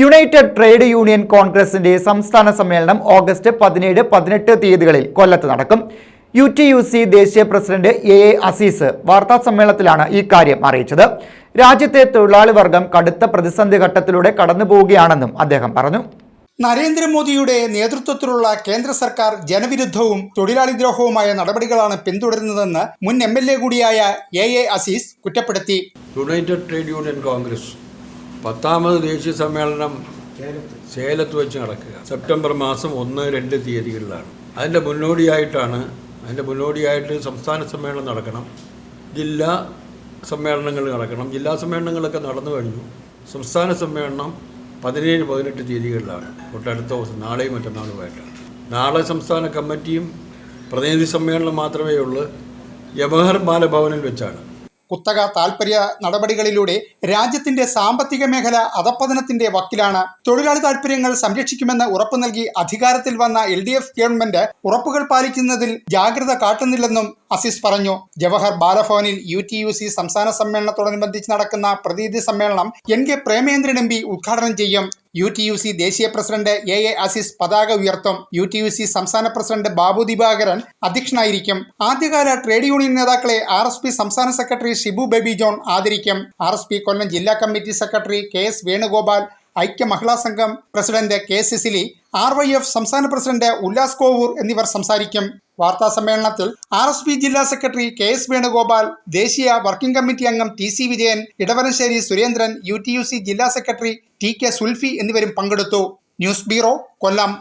United trade union കോൺഗ്രസിന്റെ സംസ്ഥാന സമ്മേളനം ഓഗസ്റ്റ് പതിനേഴ് പതിനെട്ട് തീയതികളിൽ കൊല്ലത്ത് നടക്കും. യു ടി യു സി ദേശീയ പ്രസിഡന്റ് എ എ അസീസ് വാർത്താ സമ്മേളനത്തിലാണ് ഈ കാര്യം അറിയിച്ചത്. രാജ്യത്തെ തൊഴിലാളി വർഗം കടുത്ത പ്രതിസന്ധി ഘട്ടത്തിലൂടെ കടന്നു പോവുകയാണെന്നും അദ്ദേഹം പറഞ്ഞു. നരേന്ദ്രമോദിയുടെ നേതൃത്വത്തിലുള്ള കേന്ദ്ര സർക്കാർ ജനവിരുദ്ധവും തൊഴിലാളി ദ്രോഹവുമായ നടപടികളാണ് പിന്തുടരുന്നതെന്ന് മുൻ എം എൽ എ കൂടിയായ എ എ അസീസ് കുറ്റപ്പെടുത്തി. യുണൈറ്റഡ് ട്രേഡ് യൂണിയൻ കോൺഗ്രസ് പത്താമത് ദേശീയ സമ്മേളനം സേലത്ത് വെച്ച് നടക്കുക. സെപ്റ്റംബർ മാസം ഒന്ന് രണ്ട് തീയതികളിലാണ്. അതിന്റെ മുന്നോടിയായിട്ടാണ് അതിന്റെ മുന്നോടിയായിട്ട് സംസ്ഥാന സമ്മേളനം നടക്കണം. ജില്ലാ സമ്മേളനങ്ങൾ നടക്കണം. ജില്ലാ സമ്മേളനങ്ങളൊക്കെ നടന്നു കഴിഞ്ഞു. സംസ്ഥാന സമ്മേളനം പതിനേഴ് പതിനെട്ട് തീയതികളിലാണ്. തൊട്ടടുത്ത ദിവസം നാളെയും മറ്റന്നാളുമായിട്ടാണ്. നാളെ സംസ്ഥാന കമ്മിറ്റിയും പ്രതിനിധി സമ്മേളനം മാത്രമേ ഉള്ളൂ. ജവഹർ ബാലഭവനിൽ വെച്ചാണ്. കുത്തക താൽപര്യ നടപടികളിലൂടെ രാജ്യത്തിന്റെ സാമ്പത്തിക മേഖല അധപ്പതനത്തിന്റെ വക്കിലാണ്. തൊഴിലാളി താൽപ്പര്യങ്ങൾ സംരക്ഷിക്കുമെന്ന് ഉറപ്പു നൽകി അധികാരത്തിൽ വന്ന എൽ ഡി എഫ് ഗവൺമെന്റ് ഉറപ്പുകൾ പാലിക്കുന്നതിൽ ജാഗ്രത കാട്ടുന്നില്ലെന്നും അസീസ് പറഞ്ഞു. ജവഹർ ബാലഭവനിൽ യു ടി യു സി സംസ്ഥാന സമ്മേളനത്തോടനുബന്ധിച്ച് നടക്കുന്ന പ്രതിനിധി സമ്മേളനം N K Premachandran M P ഉദ്ഘാടനം ചെയ്യും. യു ടി യു സി ദേശീയ പ്രസിഡന്റ് എ എ ആസിസ് പതാക ഉയർത്തും. യു ടി യു സി സംസ്ഥാന പ്രസിഡന്റ് ബാബു ദിവാകരൻ അധ്യക്ഷനായിരിക്കും. ആദ്യകാല ട്രേഡ് യൂണിയൻ നേതാക്കളെ ആർ എസ് പി സംസ്ഥാന സെക്രട്ടറി ഷിബു ബേബി ജോൺ ആദരിക്കും. ആർ എസ് പി കൊല്ലം ജില്ലാ committee secretary K S Venugopal ഐക്യ മഹിളാ സംഘം president K Cicily R Y F സംസ്ഥാന പ്രസിഡന്റ് ഉല്ലാസ് കോവൂർ എന്നിവർ സംസാരിക്കും. വാർത്താ സമ്മേളനത്തിൽ ആർ എസ് പി ജില്ലാ സെക്രട്ടറി കെ എസ് വേണുഗോപാൽ ദേശീയ വർക്കിംഗ് കമ്മിറ്റി അംഗം T C Vijayan Edavanassery Surendran U T U C ജില്ലാ സെക്രട്ടറി ടി കെ സുൽഫി എന്നിവരും പങ്കെടുത്തു. News bureau Kollam.